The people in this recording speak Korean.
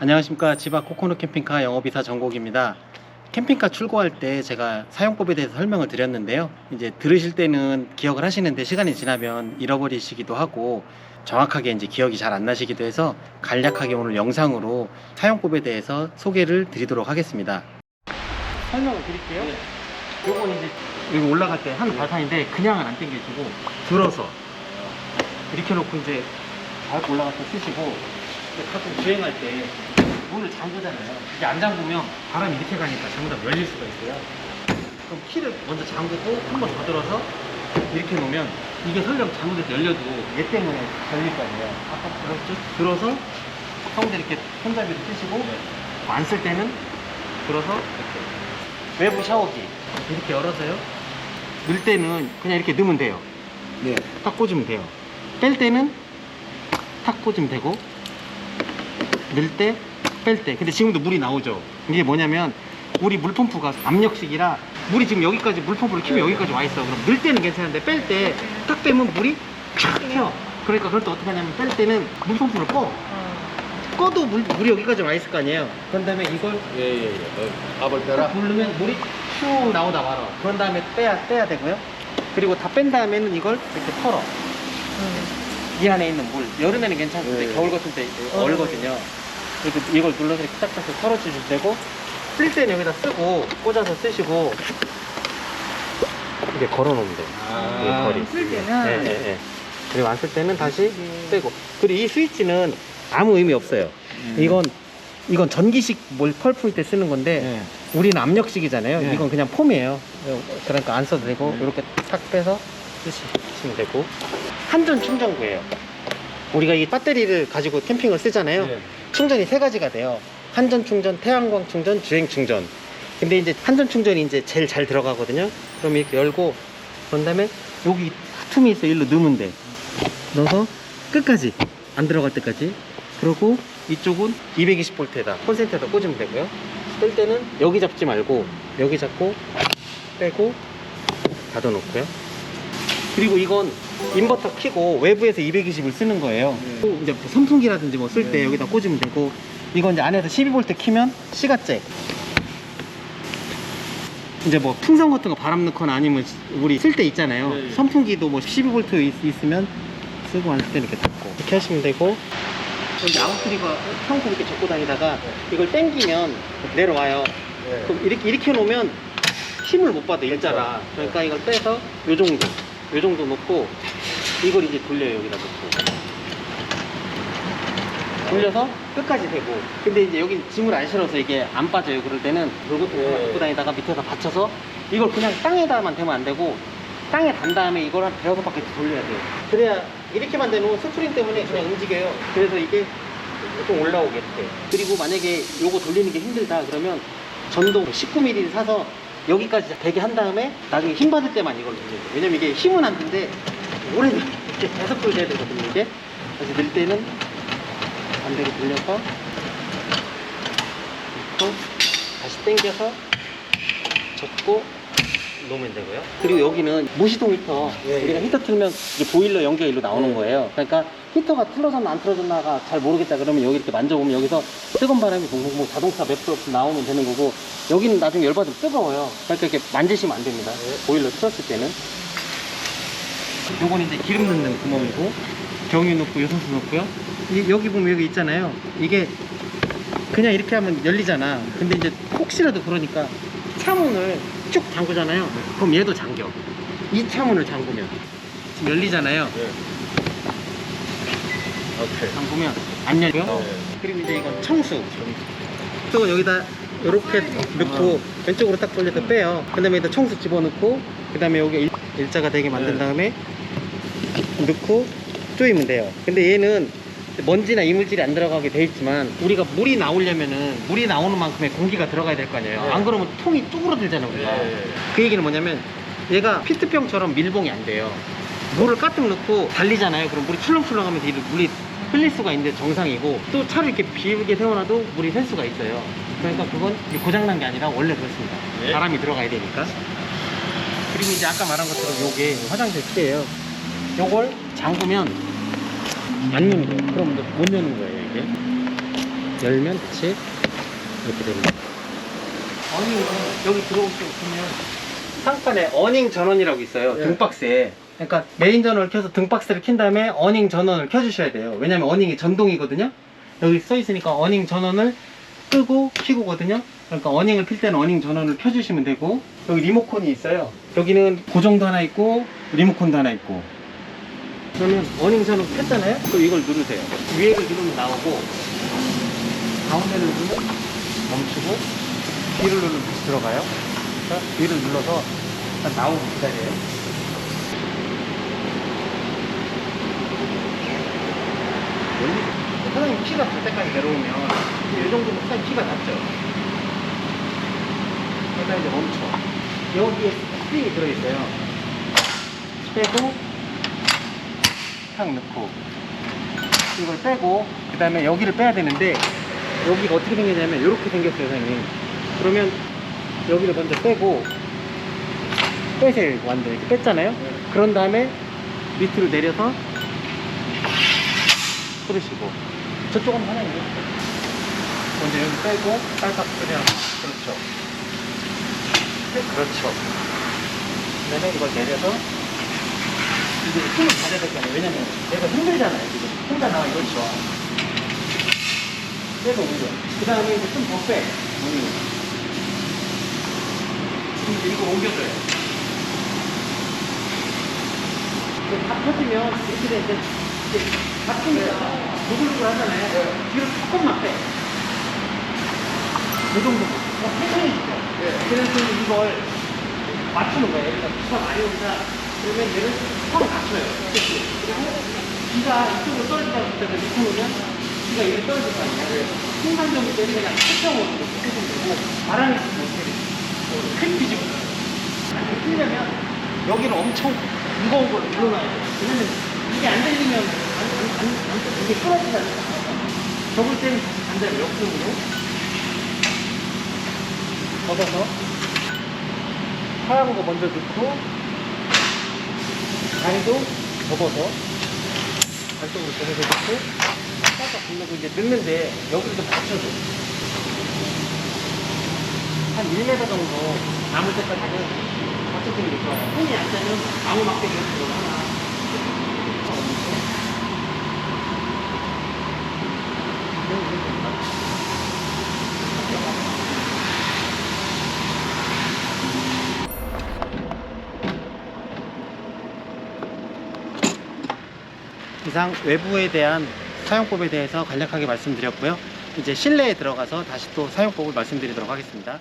안녕하십니까 지바 코코넛 캠핑카 영업이사 정국입니다. 캠핑카 출고할 때 제가 사용법에 대해서 설명을 드렸는데요. 이제 들으실 때는 기억을 하시는데 시간이 지나면 잃어버리시기도 하고 정확하게 이제 기억이 잘 안 나시기도 해서 간략하게 오늘 영상으로 사용법에 대해서 소개를 드리도록 하겠습니다. 설명을 드릴게요. 요건 이제 여기 올라갈 때 하는 발판인데 그냥은 안 당겨지고 들어서 이렇게 놓고 이제 밟고 올라가서 쓰시고 가끔 주행할 때 문을 잠그잖아요. 이게 안 잠그면 바람이 이렇게 가니까 잘못 열릴 수가 있어요. 그럼 키를 먼저 잠그고 한 번 더 들어서 이렇게 놓으면 이게 설령 잘못해서 열려도 얘 때문에 열릴 거 아니에요. 아까 들었죠? 들어서 형들 이렇게 손잡이를 쓰시고 안 쓸 때는 들어서 이렇게 외부 샤워기 이렇게 열어서요. 넣을 때는 그냥 이렇게 넣으면 돼요. 네. 딱 꽂으면 돼요. 뺄 때는 탁 꽂으면 되고 넣을 때, 뺄 때. 근데 지금도 물이 나오죠. 이게 뭐냐면 우리 물펌프가 압력식이라 물이 지금 여기까지 물펌프를 키면 여기까지 와 있어. 그럼 넣을 때는 괜찮은데 뺄 때 딱 빼면 물이 쫙 튀어. 그러니까 그럴 때 어떻게 하냐면 뺄 때는 물펌프를 꺼. 꺼도 물, 물이 여기까지 와 있을 거 아니에요. 그런 다음에 이걸 예, 예, 예. 어, 압을 빼라. 딱 누르면 물이 쭉 나오다 말아. 그런 다음에 빼야, 빼야 되고요. 그리고 다 뺀 다음에는 이걸 이렇게 털어. 이 안에 있는 물. 여름에는 괜찮은데 네. 겨울 같은 때 어. 얼거든요. 이렇게 이걸 눌러서 이렇게 딱딱딱 털어주셔도 되고 쓸 때는 여기다 쓰고 꽂아서 쓰시고 이렇게 걸어놓으면 돼요. 이 거리. 쓸 때는 예, 예, 예. 그리고 안 쓸 때는 다시 빼고. 그리고 이 스위치는 아무 의미 없어요. 이건 이건 전기식 뭘 펄풀 때 쓰는 건데 네. 우리는 압력식이잖아요. 네. 이건 그냥 폼이에요. 그러니까 안 써도 되고 이렇게 탁 빼서 쓰시면 되고 한전 충전구예요. 우리가 이 배터리를 가지고 캠핑을 쓰잖아요. 네. 충전이 세 가지가 돼요. 한전 충전, 태양광 충전, 주행 충전. 근데 이제 한전 충전이 이제 제일 잘 들어가거든요. 그럼 이렇게 열고 그런 다음에 여기 틈이 있어 일로 넣으면 돼. 넣어서 끝까지 안 들어갈 때까지. 그러고 이쪽은 220V에다 콘센트에다 꽂으면 되고요. 뺄 때는 여기 잡지 말고 여기 잡고 빼고 닫아놓고요. 그리고 이건 인버터 키고 외부에서 220을 쓰는 거예요. 네. 또 이제 선풍기라든지 뭐 쓸때 네. 여기다 꽂으면 되고 이건 이제 안에서 12V 키면 시가잭. 이제 뭐 풍선 같은 거 바람 넣거나 아니면 우리 쓸 때 있잖아요. 네. 선풍기도 뭐 12V 있, 있으면 쓰고 안쓸 때는 이렇게 닫고 이렇게 하시면 되고 이제 아웃트리거 평소 이렇게 접고 다니다가 이걸 당기면 내려와요. 네. 그럼 이렇게 이렇게 놓으면 힘을 못 받아 일자라. 그러니까 이걸 빼서 요 정도, 요 정도 놓고 이걸 이제 돌려요 여기다 놓고. 돌려서 끝까지 대고. 근데 이제 여기 짐을 안 실어서 이게 안 빠져요. 그럴 때는 돌고통 네. 갖고 다니다가 밑에서 받쳐서 이걸 그냥 땅에다만 대면 안 되고 땅에 단 다음에 이걸 한 대여섯 바퀴 돌려야 돼요. 그래야 이렇게만 대놓으면 스프링 때문에 그냥 움직여요. 그래서 이게 좀 올라오게 돼. 그리고 만약에 요거 돌리는 게 힘들다 그러면 전동 19mm 사서 여기까지 되게 한 다음에 나중에 힘 받을 때만 이걸 돌려요. 왜냐면 이게 힘은 안 드는데 오래 이렇게 계속 돌려야 되거든요. 이게 그래서 늘 때는 반대로 돌려서 놓고 다시 당겨서 접고 놓으면 되고요. 그리고 여기는 무시동 히터. 예, 예. 우리가 히터 틀면 이제 보일러 연기가 일로 나오는 예. 거예요. 그러니까 히터가 틀어졌나 안 틀어졌나가 잘 모르겠다 그러면 여기 이렇게 만져보면 여기서 뜨거운 바람이 동동 뭐 자동차 맵도 없이 나오면 되는 거고 여기는 나중에 열받으면 뜨거워요. 그러니까 이렇게 만지시면 안 됩니다. 예. 보일러 틀었을 때는. 요건 이제 기름 넣는 구멍이고 경유 넣고 요소수 넣고요. 이- 여기 보면 여기 있잖아요. 이게 그냥 이렇게 하면 열리잖아. 근데 이제 혹시라도 그러니까 차문을 쭉 잠그잖아요. 그럼 얘도 잠겨. 이 차문을 잠그면 지금 열리잖아요. 네. 오케이. 잠그면 안 열려. 네. 그리고 이제 이건 청수. 또 여기다 이렇게 넣고 왼쪽으로 딱 돌려서 빼요. 그 다음에 여기다 청수 집어넣고 그 다음에 여기 일- 일자가 되게 만든 네. 다음에 넣고 조이면 돼요. 근데 얘는 먼지나 이물질이 안 들어가게 돼 있지만 우리가 물이 나오려면은 물이 나오는 만큼의 공기가 들어가야 될 거 아니에요. 네. 안 그러면 통이 쪼그러들잖아요, 우리가. 네. 그 얘기는 뭐냐면 얘가 피트병처럼 밀봉이 안 돼요. 물을 가득 넣고 달리잖아요. 그럼 물이 출렁출렁하면서 이 물이 흘릴 수가 있는데 정상이고 또 차를 이렇게 비우게 세워놔도 물이 셀 수가 있어요. 그러니까 그건 고장난 게 아니라 원래 그렇습니다. 네. 바람이 들어가야 되니까. 그리고 이제 아까 말한 것처럼 요게 화장실 키예요. 요걸 잠그면 안 여는 거예요. 그럼 못 여는 거예요, 이게. 열면 다시 이렇게 됩니다. 어닝은 여기 들어오시면 보면 상판에 어닝 전원이라고 있어요. 예. 등박스에. 그러니까 메인 전원을 켜서 등박스를 킨 다음에 어닝 전원을 켜주셔야 돼요. 왜냐면 어닝이 전동이거든요. 여기 써 있으니까 어닝 전원을 끄고 켜고거든요. 그러니까 어닝을 필 때는 어닝 전원을 켜주시면 되고 여기 리모컨이 있어요. 여기는 고정도 하나 있고 리모컨도 하나 있고 그러면 어닝 전원 켰잖아요? 그럼 이걸 누르세요. 위에를 누르면 나오고 가운데를 누르면 멈추고 뒤를 누르면 다시 들어가요. 자, 뒤를 눌러서 일단 나오고 기다려요. 사장님 키가 닿을 때까지 내려오면 이 정도면 사장님 키가 닿죠. 그러다 이제 멈춰. 여기에 스프링이 들어있어요. 빼고 탁 넣고 이걸 빼고 그 다음에 여기를 빼야 되는데 여기가 어떻게 생겼냐면 이렇게 생겼어요 사장님. 그러면 여기를 먼저 빼고 빼세요 완전 이렇게 뺐잖아요? 그런 다음에 밑으로 내려서 풀으시고. 저쪽 한번 하나 해주세요. 먼저 여기 빼고 딸깍 그냥 그렇죠. 네, 그렇죠. 그 다음에 이걸 내려서 이제 힘을 가져야 될 거 아니에요 왜냐면 내가 힘들잖아요 지금 혼자 나와 이렇죠 빼고 올려 그 다음에 이제 좀 더 빼. 음. 지금 이제 이거 옮겨줘요 이제 다 펴지면 이렇게 돼 이제 이제 바뀌니까 누글누글 하잖아요 뒤로 조금만 빼. 이 정도. 어, 천천히 주죠. 그래서 이걸 맞추는 거예요. 여기가 비가 많이 온다. 그러면 얘를 확 맞춰요. 비가 이쪽으로 떨어지다 보니까 오면 비가 이렇게 거 아니에요. 순간적으로 때는 그냥 이렇게 해주면 되고 바람이 불면 어떻게? 큰. 아니, 틀려면 여기를 엄청 무거운 걸 눌러놔야 돼요. 왜냐면 이게 안 들리면 안, 안, 안, 안, 이게 끊어지잖아요. 접을 때는 반대로 역으로 걷어서 하얀 거 먼저 넣고 다리도 접어서 발쪽으로 접어서 넣고 살짝 굴르고 이제 넣는데 여기를 좀 받쳐줘. 한 1m 정도 남을 때까지는 받쳐주는 게 좋아요. 손이 안 되면 아무 막대기 같은 거하 이상 외부에 대한 사용법에 대해서 간략하게 말씀드렸고요. 이제 실내에 들어가서 다시 또 사용법을 말씀드리도록 하겠습니다.